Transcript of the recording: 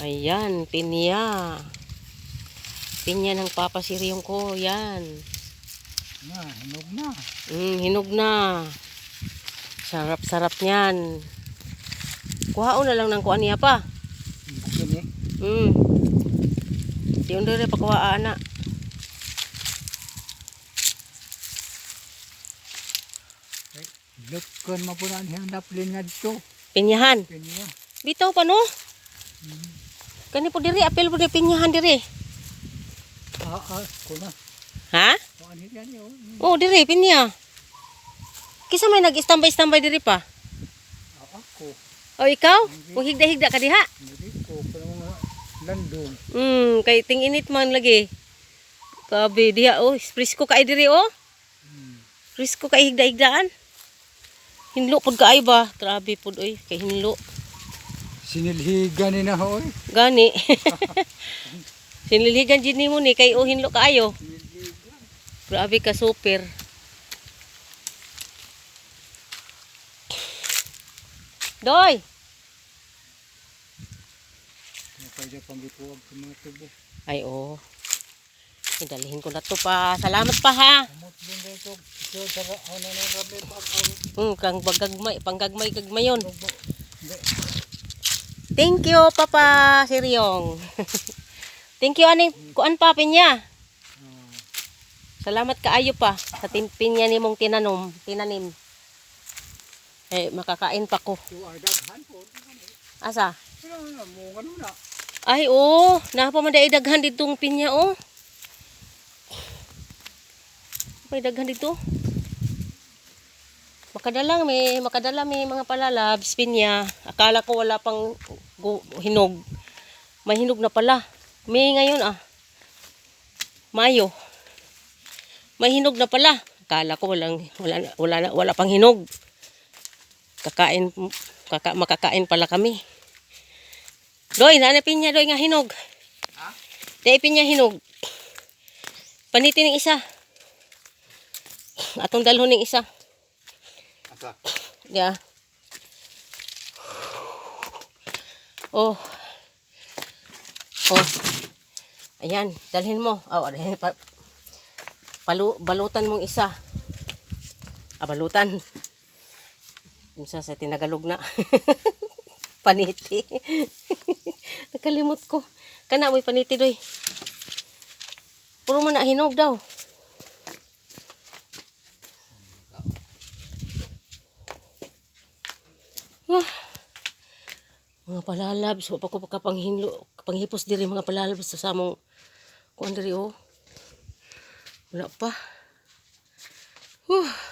Ayan, pinya. Pinya ng Papa Siryong ko, yan. Na, hinog na. Mm, hinog na. Sarap-sarap niyan. Kuhaon na lang ng kuan niya pa. Kini. Mm. Di undo rin pakuhaan na. Lukon mo po na ang naplin dito. Pinyahan. Kanya. Bitaw pa no? Kani po diri, apel po diri pinyahan diri. Ah, ah, ko na. Ha? O, yan yun? Oh, diri, pinya. Kisa may nag-standby-standby diri pa. Ah, ako. O ikaw? Kung higda-higda ka diha. Hindi ko. Pero mga landong. Hmm, kay ting init man lagi. Kabe diha oh, frisco kay diri oh. Frisco kay higda-higdaan. Hinlo pud kaay ba? Grabe pud oy, kay hinlo. Sinilhigan ni na hoy. Gani. Sinilhigan jud nimo ni kay oh hinlo kaayo. Grabe ka super. Doy, Pwede pang bituwag sa mga tubo. ay oh. Idalhin ko na to pa. Salamat pa ha. Din. Hmm, kang bagagmay, panggagmay gagmayon. Thank you, Papa Siryong. Thank you, aning kuan pa pinya. Ah, Salamat kaayo pa sa tin- pinya nimong tinanom, tinanim. Eh, makakain pa ko. ay. Asa? Ano ano. Ay, oh, napamanday daghan ditong pinya, oh. May daghan dito. Makadalang may, makadala may mga palalabs, pinya. Akala ko wala pang hinog. May hinog na pala. May ngayon, ah. Mayo. May hinog na pala. Akala ko walang, wala, wala, wala pang hinog. Kakain, kaka, makakain pala kami. Doy, nanapin niya doy nga hinog. Ha? Daipin niya hinog. Panitin ng isa. Atong dalhon ng isa. Yeah. Oh. Oh. Ayan, dalhin mo. Oh, dalhin pa. Palu, balutan mong isa. Ah, balutan. Isa sa tinagalog na. paniti. Nakalimot ko. Kana mo'y paniti doy. Puro man na hinog daw. Ah. Mga palalabs, wa pa ko pagkapanghinlo, panghipos diri mga palalabs sa samong kuan diri oh. Wala pa. Huh.